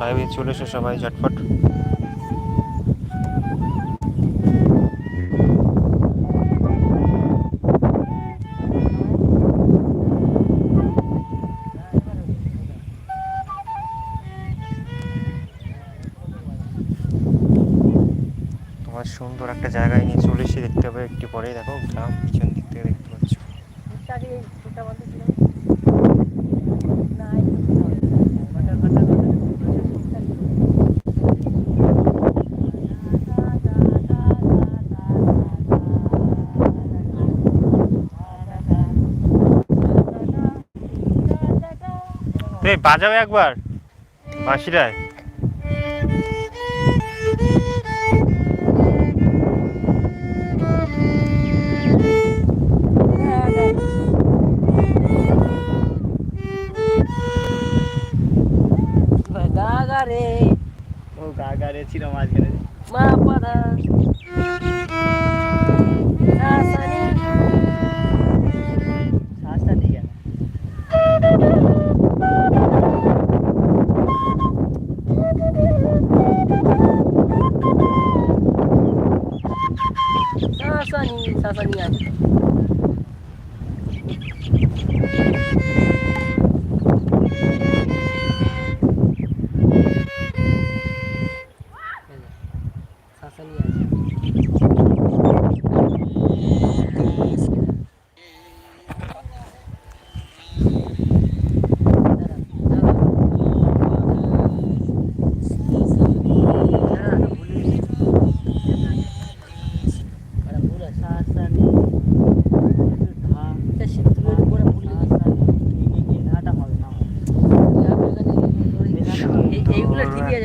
লাইভে চলে এসো সবাই ঝটফট তোমার সুন্দর একটা জায়গায় নিয়ে চলে এসে দেখতে হবে একটু পরেই, দেখো, গ্রাম পিছন দিক থেকে দেখতে পাচ্ছ। বাজাবে একবার বাঁশিটায় গাগারে। ও ছিল মাঝখানে। মা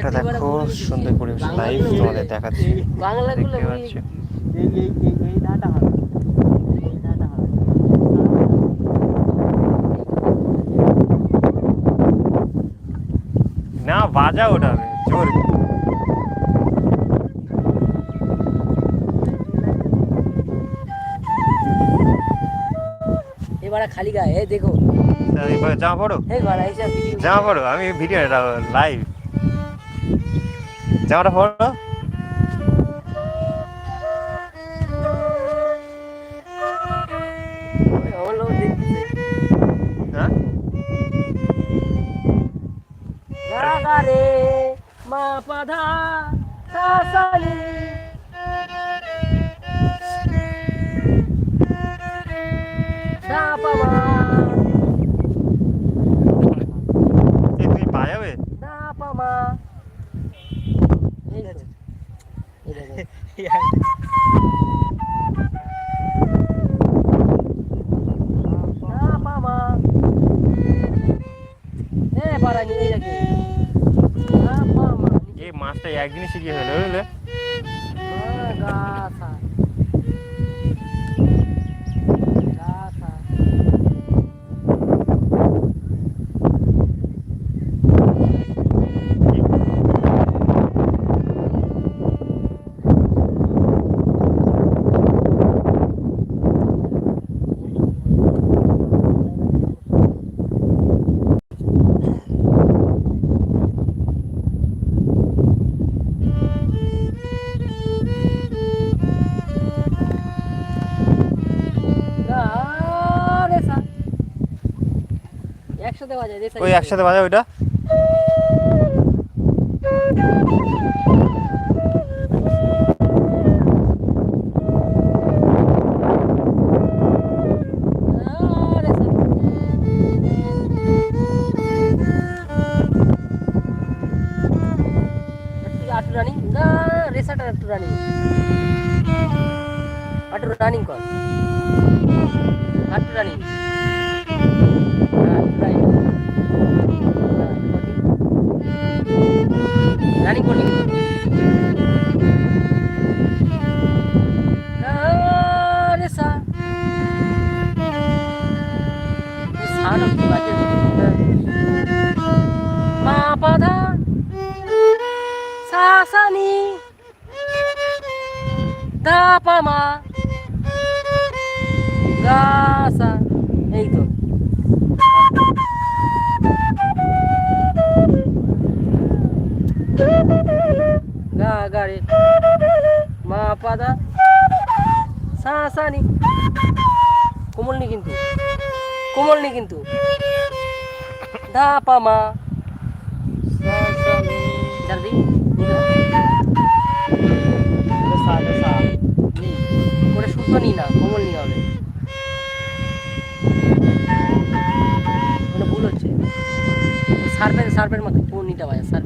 একটা দেখো সুন্দর পরিবেশ লাইভ তোমাদের দেখাচ্ছি। দেখতে পাচ্ছ। না বাজা ওটা। জোর। এবারে খালি গায়ে এই দেখো। এবার জামা পড়ো। জামা পড়ো আমি ভিডিও লাইভ জামাটা গাগা রে মা পাধা সাসানি একদিনই শিখিয়ে ফেলে বুঝলে ওই একসাথে বাজা ওইটা? রানিং না রেসাটা একটু রানিং একটু রানিং কর। একটু রানিং রানিং করলি রেসা সারা বাজে মা পাধা সা সা নি মা সা সা নি কোমল নি কিন্তু। কোমল নি কিন্তু। দা পা মা। জলদি ওটা শুদ্ধ নি। না কোমল নি হবে। ওটা ভুল হচ্ছে? সার্ভের সার্ভের মতো কোন নিটা বাজা সার্ভের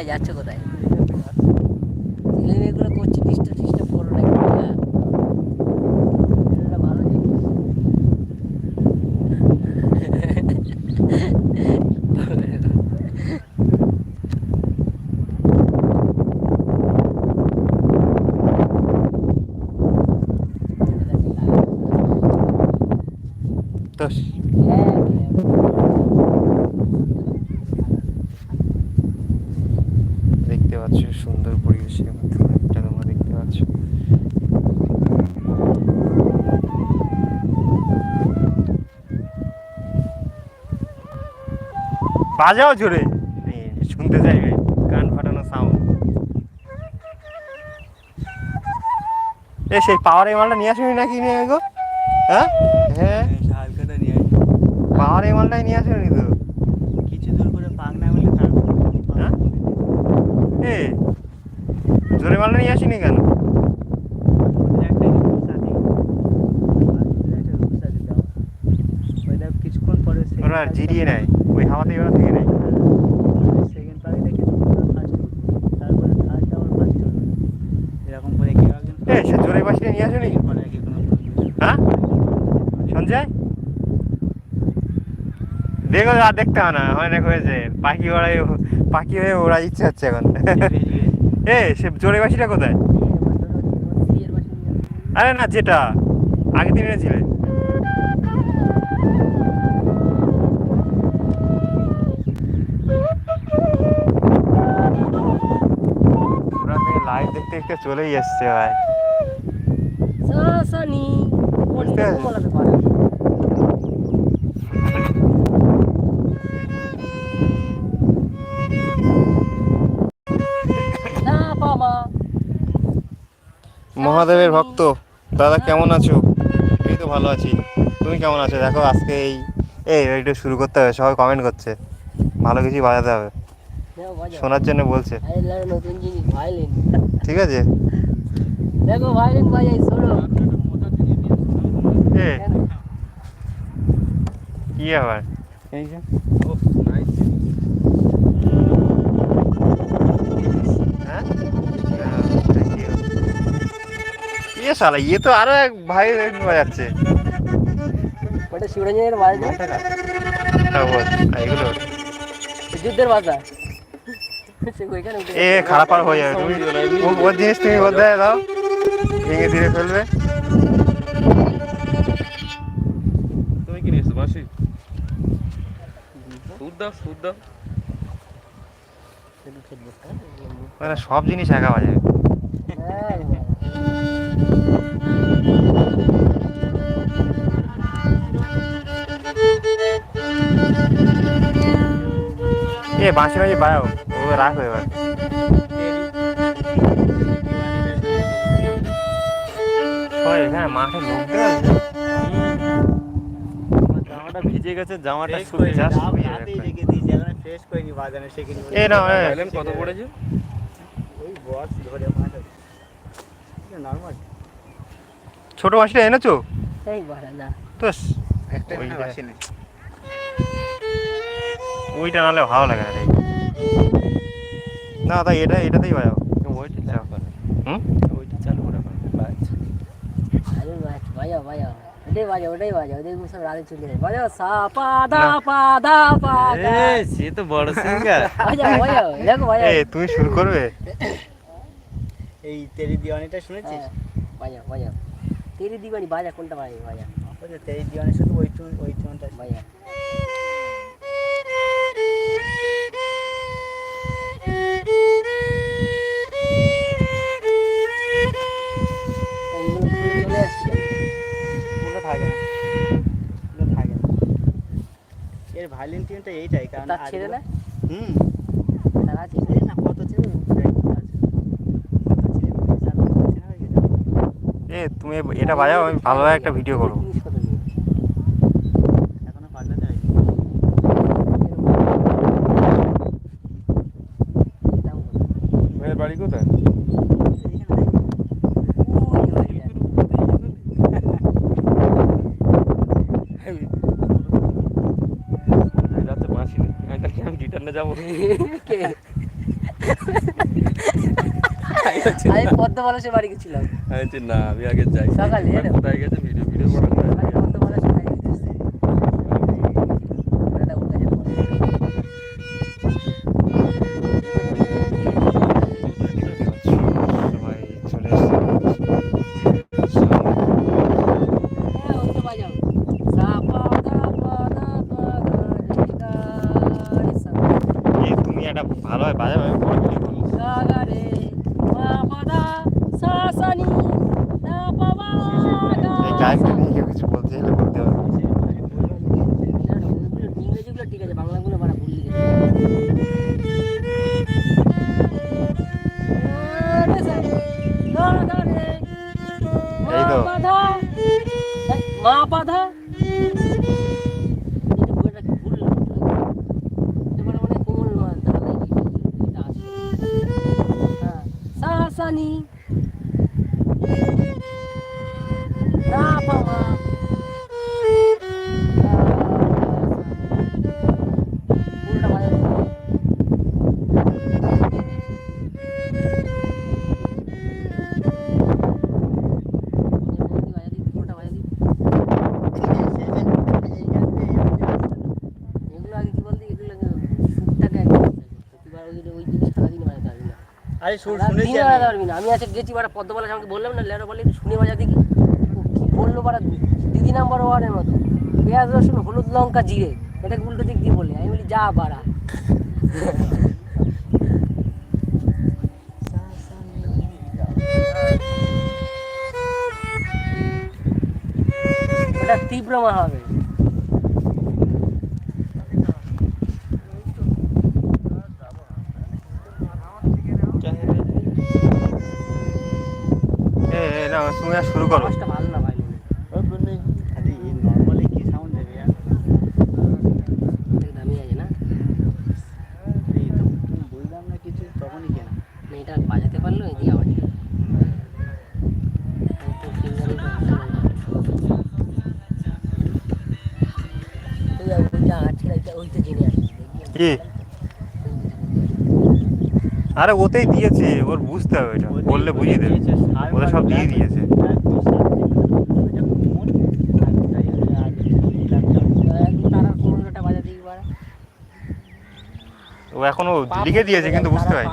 কোথায় যাচ্ছে কোথায় ছেলে মেয়েগুলো করছে ডিস্টার্ব টিস্টার্ব করো না একটু, হ্যাঁ ছেলেরা ভালো জিনিস তো হ্যাঁ দেখতে পাচ্ছ সুন্দর পরিবেশের মধ্যে একটা তোমরা দেখতে পাচ্ছ বাজাও জোরে। শুনতে চাইবে কান ফাটানো সাউন্ড এ সেই পাওয়ার মালটা নিয়ে আসবি নাকি নিয়ে গো? হ্যাঁ? হ্যাঁ? হালকাটা নিয়ে পাওয়ার এই মালটাই নিয়ে আসবি তো? কিছু দূর করে পাক না বলে হ্যাঁ? এ জোরে মালটা নিয়ে আসিনি কেন? কিছুক্ষণ পরে জিরিয়ে নেয়। ওই হাওয়াতে ওরা থেকে নেয়। সেকেন্ড পাকে দেখে ফার্স্ট তারপরে থার্ড আবার ফার্স্ট হবে এরকম করে কেউ একজন এ সে জোরে বাসিটা নিয়ে হ্যাঁ? সঞ্জয়? দেখো আর দেখতে হয় না। অনেক হয়েছে পাখি ওড়াই পাখি হয়ে ওরা ইচ্ছে হচ্ছে এখন। এ সে জোরে বাসিটা কোথায়। আরে না যেটা। আগের দিন এনেছিলে। চলেই এসছে ভাই। বুঝতে মহাদেবের ভক্ত দাদা কেমন আছো? এই তো ভালো আছি। তুমি কেমন আছো? দেখো আজকে এই এই এইটা শুরু করতে হবে। সবাই কমেন্ট করছে। ভালো কিছুই বাজাতে হবে। শোনার জন্য বলছে। নতুন জিনিস ঠিক আছে? দেখো ভাইলিন বাজাই শোনো এ? কি? আবার? এই যে। হ্যাঁ? ইয়ে শালা ইয়ে তো আরও এক ভাই বাজাচ্ছে ওটা শিবরঞ্জনের বাজনা হ্যাঁ, এগুলো যুদ্ধের সে ওইখানে উঠে এ। খারাপ আর হয়ে যাবে তুমি ওর জিনিস তুমি বলতে দাও ভেঙে দিয়ে ফেলবে। তুমি কি নিয়েছো বাসি সুদ দাও সুদ দাও। মানে সব জিনিস একা হ্যাঁ এ বাঁশি বাঁশি বাজাও ও রাখো এবার। এখানে মাঠে লোক জামাটা ভিজে গেছে জামাটা ফ্রেশ শুকিয়ে করে ফ্রেশ করে নি বাজারে কত পড়েছে? ওই বক্স ধরে মাঠে। নর্মাল ছোট মাছটা এনেছো? এই বাড়া না তো একটা ওইটা নাহলে ভালো লাগে না রে না তাই এটা এটাতেই বাজাও ওইটা চালু। করো। হুম? ওইটা চালু করে আরে বাজ বাজাও বাজাও ওটাই বাজাও ওটাই বাজাও ওদের সব রাতে চলে যায়। বাজাও সা পা দা পা দা পা এ সে তো বড় সিঙ্গার বাজাও বাজাও দেখো বাজাও এ তুমি শুরু করবে? এই তেরি দিওয়ানিটা শুনেছিস? হ্যাঁ। বাজা বাজা। তেরি দিবানি বাজা কোনটা বাজা বাজা? যে তেইশ শুধু ওই ওই টুনটা বাজা। এর ভায়োলিন টিউনটা এইটাই কারণ তার ছেড়ে না হুম তার না কত? এ তুমি এটা বাজাও আমি ভালোভাবে একটা ভিডিও করব জিনিস কত দিয়ে এখনও পাল্টাতে হয়নি। দাম কত? ভাইয়ের বাড়ি কোথায় এইখানে দেখি। ওই যে বাড়িটা। যাচ্ছে বাঁশি নেই আমি তাহলে আমি গিটার নিয়ে যাব কে? পলাশের বাড়ি গেছিলাম। আমি না আমি আগে যাই সকালে, ভিডিও ভিডিও করা মা বাধা কোমল এটা আসে। হ্যাঁ, সা আরে সারাদিন শুনেছি আমি। আমি আজকে গেছি বাড়া পদ্মপালা আমাকে বললাম না লেরো বলে শুনে বাজা দেখি। কি বলল বাড়া দিদি নাম্বার ওয়ানের মতো। পেঁয়াজ রসুন হলুদ লঙ্কা জিরে। এটাকে উল্টো দিক দিয়ে বলে আমি বলি যা বাড়া। ওটা তীব্র মা হবে। তুমি আর শুরু করো। ভালো না ভাই নর্মালি কি সাউন্ড দেবে দামি আছে না? বুঝলাম না কিছু তখনই কেনা মেয়েটা বাজাতে পারল এই দিয়ে আওয়াজ এই তো ফিঙ্গারিং ওই ওইটা আছে ওইটা ওইটা জেনে আসছি কি আরে ওতেই দিয়েছে ওর বুঝতে হবে এটা বললে বুঝিয়ে দেবে। ওদের সব দিয়ে দিয়েছে। ও এখনও লিখে দিয়েছে কিন্তু বুঝতে পারি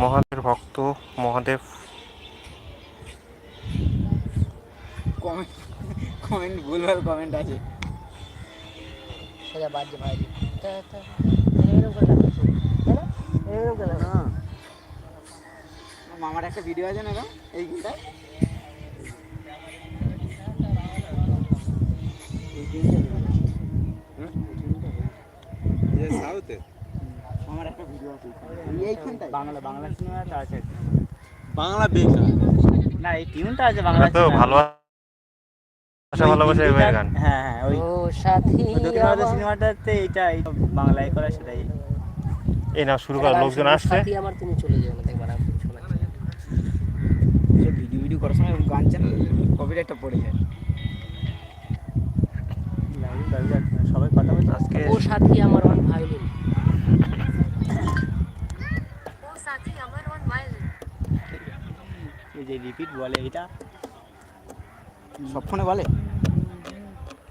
মহাদেবের ভক্ত মহাদেব কমেন্ট কমেন্ট ভুলভাল কমেন্ট আছে সোজা বাজছে ভাই তা তা এরকম করে লাগাচ্ছে তাই না এরকম করে লাগাচ্ছে মামার একটা ভিডিও আছে না এই দেবে। আমার একটা ভিডিও আছে এইখানটায়? বাংলা বাংলা সিনেমাটা আছে। বাংলা বেকার না এই টিউনটা আছে বাংলা তো সিনেমা। ওই ভালোবাসা হিন্দিটা- গান। হ্যাঁ হ্যাঁ ওই ও সাথী ওই দক্ষিণ ভারতের সিনেমাটাতে এই বাংলায় করা সেটাই। এই না শুরু কর লোকজন আসছে। সাথী আমার তুমি চলে যাও না দেখবার আমি ভিডিও ভিডিও করার সময় গান চ্যানেল কপিরাইটটা পড়ে যায়। সবাই কথা বলছে। আজকে ও সাথী আমার অন ভায়োলিন এই যে রিপিট বলে এটা। সব ফোনে বলে?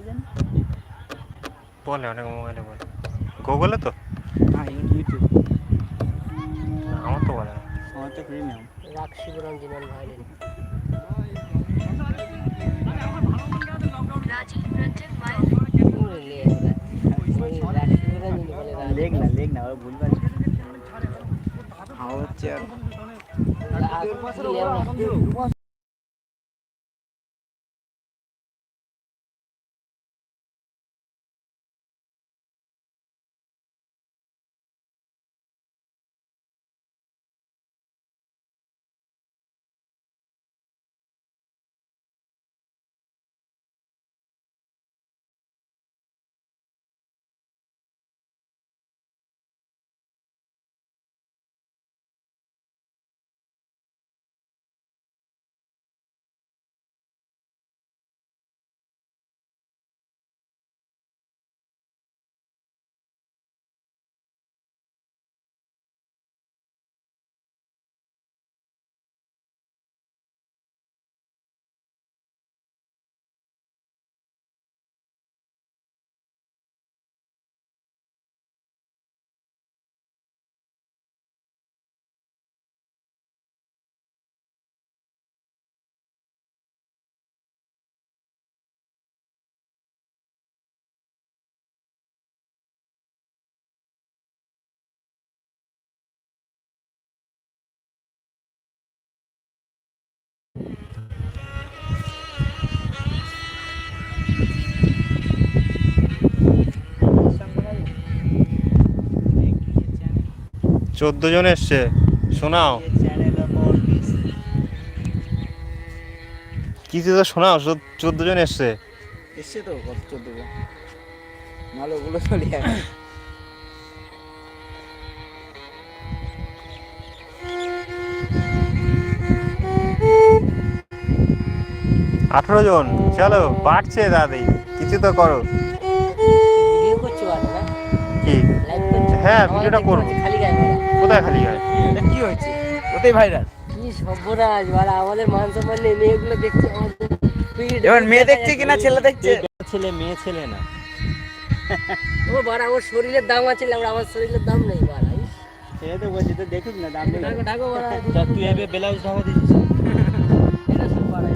কি বলে অনেক মোবাইলে বলে। গুগলে তো? হ্যাঁ ইউটিউব। আমার আমার তো প্রিমিয়াম রাক্ষীপুরম জিনান ভাইলেন লেগ না লেগ না ওরা ভুল পাচ্ছে হচ্ছে আর চোদ্দ জন এসছে। শোনাও। কিছু তো শোনাও চোদ্দ জন এসছে। এসছে তো কত চোদ্দ জন? নাহলে ওগুলো চলে আঠেরো জন। চলো বাড়ছে দাদি। কিছু তো করো। না কি? হ্যাঁ, ভিডিওটা করব। খালি গায়ে। কোথায় খালি হয়? কি হয়েছে? ওটাই ভাইরাল কি সর্বনাশ বলা আমাদের মান সম্মান নেই মেয়েগুলো দেখছে এবার মেয়ে দেখা দেখছে। কিনা ছেলে দেখছে? ছেলে মেয়ে ছেলে না। ও বাড়া ওর শরীরের দাম আছে আমরা আমার শরীরের দাম নেই বাড়া ছেলে তো বলছে তো দেখুক না দাম ঢাকো ঢাকো বাড়া। তুই এবে ব্লাউজ ঢাকা দিছিস। বাড়া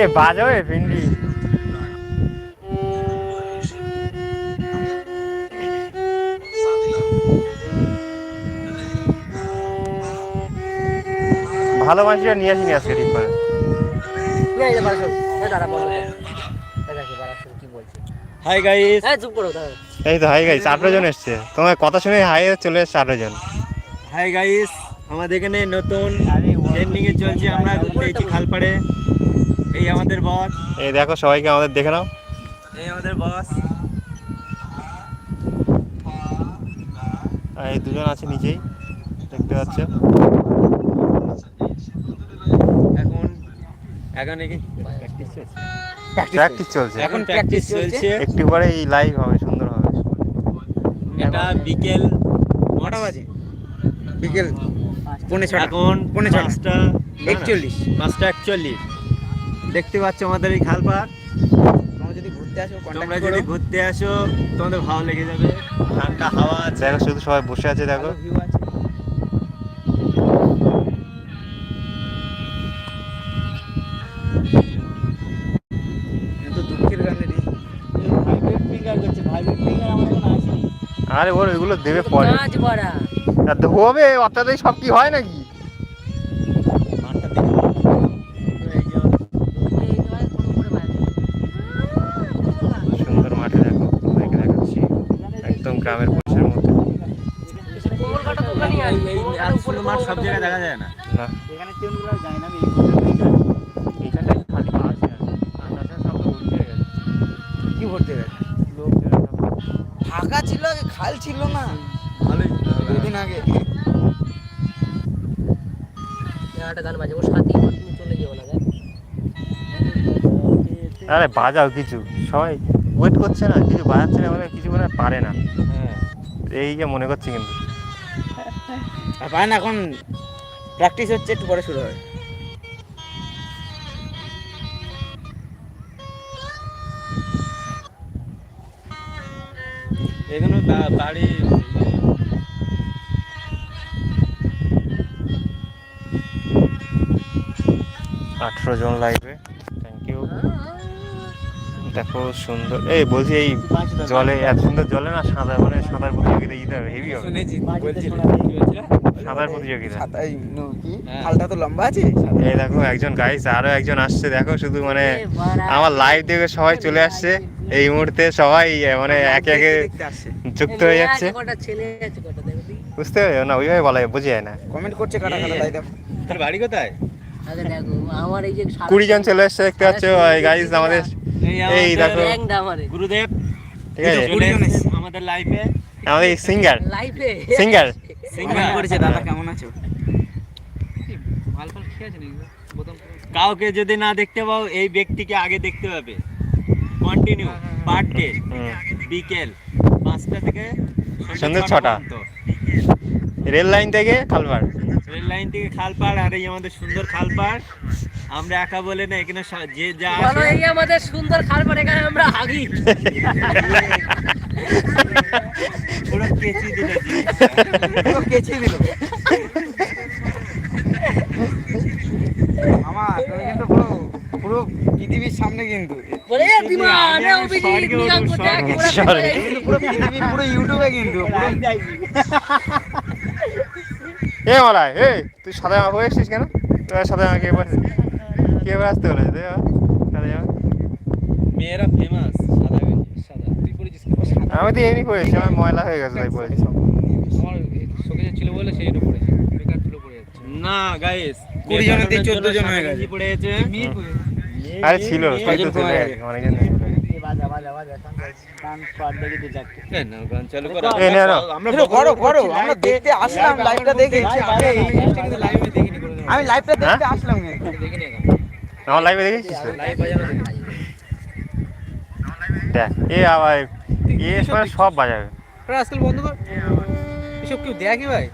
এ বাজো এ ভিন্ডি। ভালো মাছটা নিয়ে আসিনি আজকে ঠিক করে হাই গাইস চুপ করো দাঁড়া এই তো হাই গাইস আঠারো জন এসছে। তোমার কথা শুনে হাই চলে এসছে আঠারো জন। হাই গাইস আমাদের এখানে নতুন ট্রেন্ডিং এ চলছে আমরা ঘুরতে এসেছি খালপাড়ে। এই আমাদের বস এই দেখো সবাইকে আমাদের দেখে নাও। এই আমাদের বস এই দুজন আছে নিচেই দেখতে পাচ্ছ। এখন কি প্র্যাকটিস চলছে। প্র্যাকটিস চলছে। এখন প্র্যাকটিস চলছে। একটু পরে এই লাইভ হবে সুন্দর হবে। এটা বিকেল কটা বাজে। বিকেল পৌনে ছটা। এখন পৌনে ছটা। পাঁচটা একচল্লিশ। পাঁচটা একচল্লিশ। দেখতে পাচ্ছ আমাদের এই খালপাড় তোমরা যদি ঘুরতে আসো তোমরা কন্ট্যাক্ট যদি করো ঘুরতে আসো তোমাদের ভালো লেগে যাবে। ঠান্ডা হাওয়া আছে। দেখো শুধু সবাই বসে আছে দেখো। আরে ওর ওইগুলো দেবে পরে। হবে অত্যাধিক সব কি হয় নাকি? দেখো সুন্দর মাঠে দেখো তোমাকে দেখাচ্ছি। একদম গ্রামের মাঠ সব জায়গায় দেখা যায় না। না। এখানে যায় না আরে বাজাও কিছু। সবাই ওয়েট করছে না কিছু বাজাচ্ছে না বলে কিছু বলে পারে না। হ্যাঁ। এই যে মনে করছে কিন্তু। পারে না এখন প্র্যাকটিস হচ্ছে একটু পরে শুরু হয় এখানে বাড়ি আঠেরো জন লাগবে। দেখো সুন্দর। এই বলছি এই জলে এত সুন্দর জলে না সাঁতার মানে সাঁতার প্রতিযোগিতা দিতে হবে। হেভি হবে সাঁতার প্রতিযোগিতা। খালটা তো লম্বা আছে? এই দেখো একজন গাইস আরও একজন আসছে দেখো শুধু মানে আমার লাইভ দেখে সবাই চলে আসছে। এই মুহূর্তে সবাই মানে একে একে যুক্ত হয়ে যাচ্ছে। বুঝতে পারছ না ওইভাবে বলা বোঝা যায় না। কমেন্ট করছে কাটা কাটা তাই দেখো তোর বাড়ি কোথায়? কুড়ি জন চলে এসছে দেখতে পাচ্ছ গাইস আমাদের এই দেখো। গুরুদেব ঠিক আছে। আমাদের লাইফে আমাদের সিঙ্গার লাইফে সিঙ্গার কমেন্ট করেছে দাদা কেমন আছো? কাউকে যদি না দেখতে পাও এই ব্যক্তিকে আগে দেখতে হবে। কন্টিনিউ পার ডে বিকেল। পাঁচটা থেকে সন্ধ্যে ছটা। রেল লাইন থেকে খালবার। রেল লাইন থেকে খালপাড় আর এই আমাদের সুন্দর খালপাড়। আমরা একা বলে না এখানে যে যা বলো এই আমাদের সুন্দর খালপাড় এখানে আমরা হাগি। পুরো কেচি দিলে। পুরো কেচে দিল। আমার তুমি কিন্তু পুরো পুরো পৃথিবীর সামনে কিন্তু। পুরো পৃথিবী পুরো ইউটিউবে কিন্তু পুরো এ মালাই এ তুই সাদা জামা পরে এসছিস কেন? তোর সাদা জামা কে পরে কে পরে আসতে বলেছে তুই সাদা জামা। মেয়েরা ফেমাস সাদা সাদা। তুই পরেছিস আমি তো এমনি পরেছি আমার ময়লা হয়ে গেছে তাই পরেছি। না গাইস কুড়ি জনের দিয়ে চোদ্দ জন হয়ে গেছে। পড়েছে আরে ছিল কয়জন কয়জন কমে চলে গেছে? গেছে। অনেকজন নেই বলে। চালু করো এ নে নাও। আমরা দেখতে আসলাম লাইভটা আমি লাইভটা দেখতে আসলাম আমার লাইভে দেখেছিস তো? দেখ এ আবার এ সময় সব বাজাবে। আজকাল বন্ধ কর। এসব কেউ দেখে ভাই?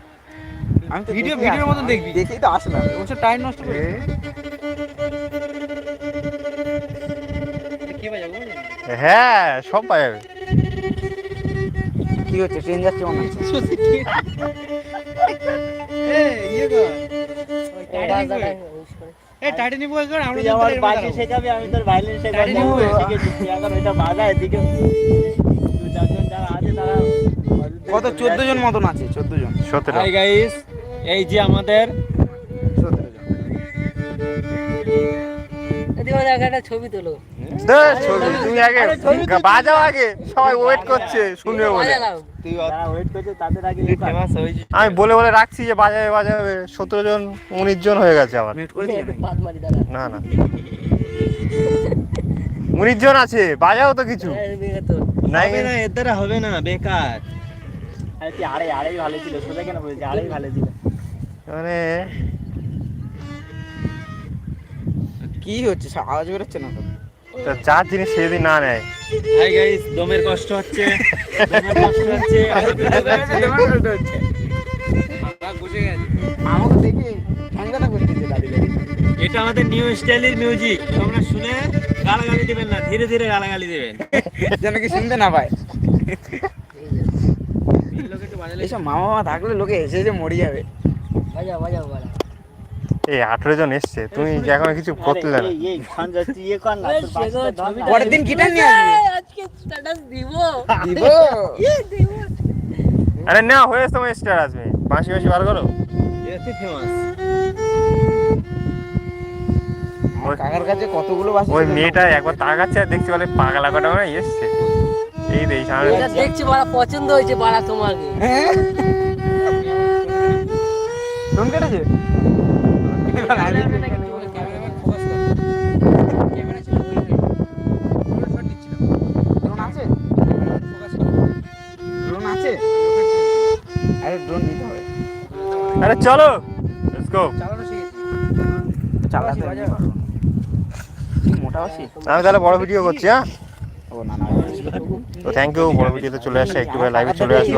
আমি তো ভিডিও- ভিডিওর। মতন দেখবি। দেখেই তো আসলাম। ওসব টাইম নষ্ট করে এখন এটা বাজা এদিকে দু চারজন যারা আছে তারা কত? চোদ্দ জন মতন আছে চোদ্দ জন। সতেরো। গাইস এই যে আমাদের সতেরো জন। ছবি তোলো। ছবি তুমি আগে বাজাও আগে সবাই ওয়েট করছে শুনবে বলে। আমি বলে বলে রাখছি যে বাজাবে বাজাবে সতেরো জন উনিশ জন হয়ে গেছে আবার। মিউট করে দিয়ে বাদ মারি দাদা না না। উনিশ জন আছে বাজাও তো কিছু। হবে না এর দ্বারা হবে না বেকার। আরে আড়াই আড়াই ভালো ছিল সোজা কেন বলছিস আড়াই ভালো ছিল। মানে কি হচ্ছে আওয়াজ বেরোচ্ছে না তো? তা যার জিনিস সে যদি না নেয়। হাই গাইস দমের কষ্ট হচ্ছে। দমের কষ্ট হচ্ছে। এটা আমাদের নিউ স্টাইলের মিউজিক তোমরা শুনে গালাগালি দিবেন না ধীরে ধীরে গালাগালি দেবেন। যেন কি শুনতে না পায়। এইসব মামা মামা থাকলে লোকে হেসে হেসে মরে যাবে। বাজাও বাজাও বাজাও। এই আঠেরো জন এসছে তুমি এখন কিছু করতে না। পরের দিন গিটার নিয়ে আজকে স্ট্যাটাস দিব। দিব? আরে না হয়ে তোমার স্টার আসবে বাঁশি বাঁশি বার করো। কাকার কাছে কতগুলো বাসি ওই। মেয়েটা একবার তাকাচ্ছে আর দেখছি বলে পাগলা কটা মানে এসছে। এই দেই সামনে দেখছি। বাড়া পছন্দ হয়েছে বাড়া তোমাকে। হ্যাঁ? ফোন কেটেছে এবার আমি ড্রোন আছে ড্রোন আছে আরে চলো। লেটস গো চালাতে মোটা আমি তাহলে বড় ভিডিও করছি হ্যাঁ? ও না না তো থ্যাংক ইউ বড় ভিডিওতে চলে আসছে একটু লাইভে চলে আসব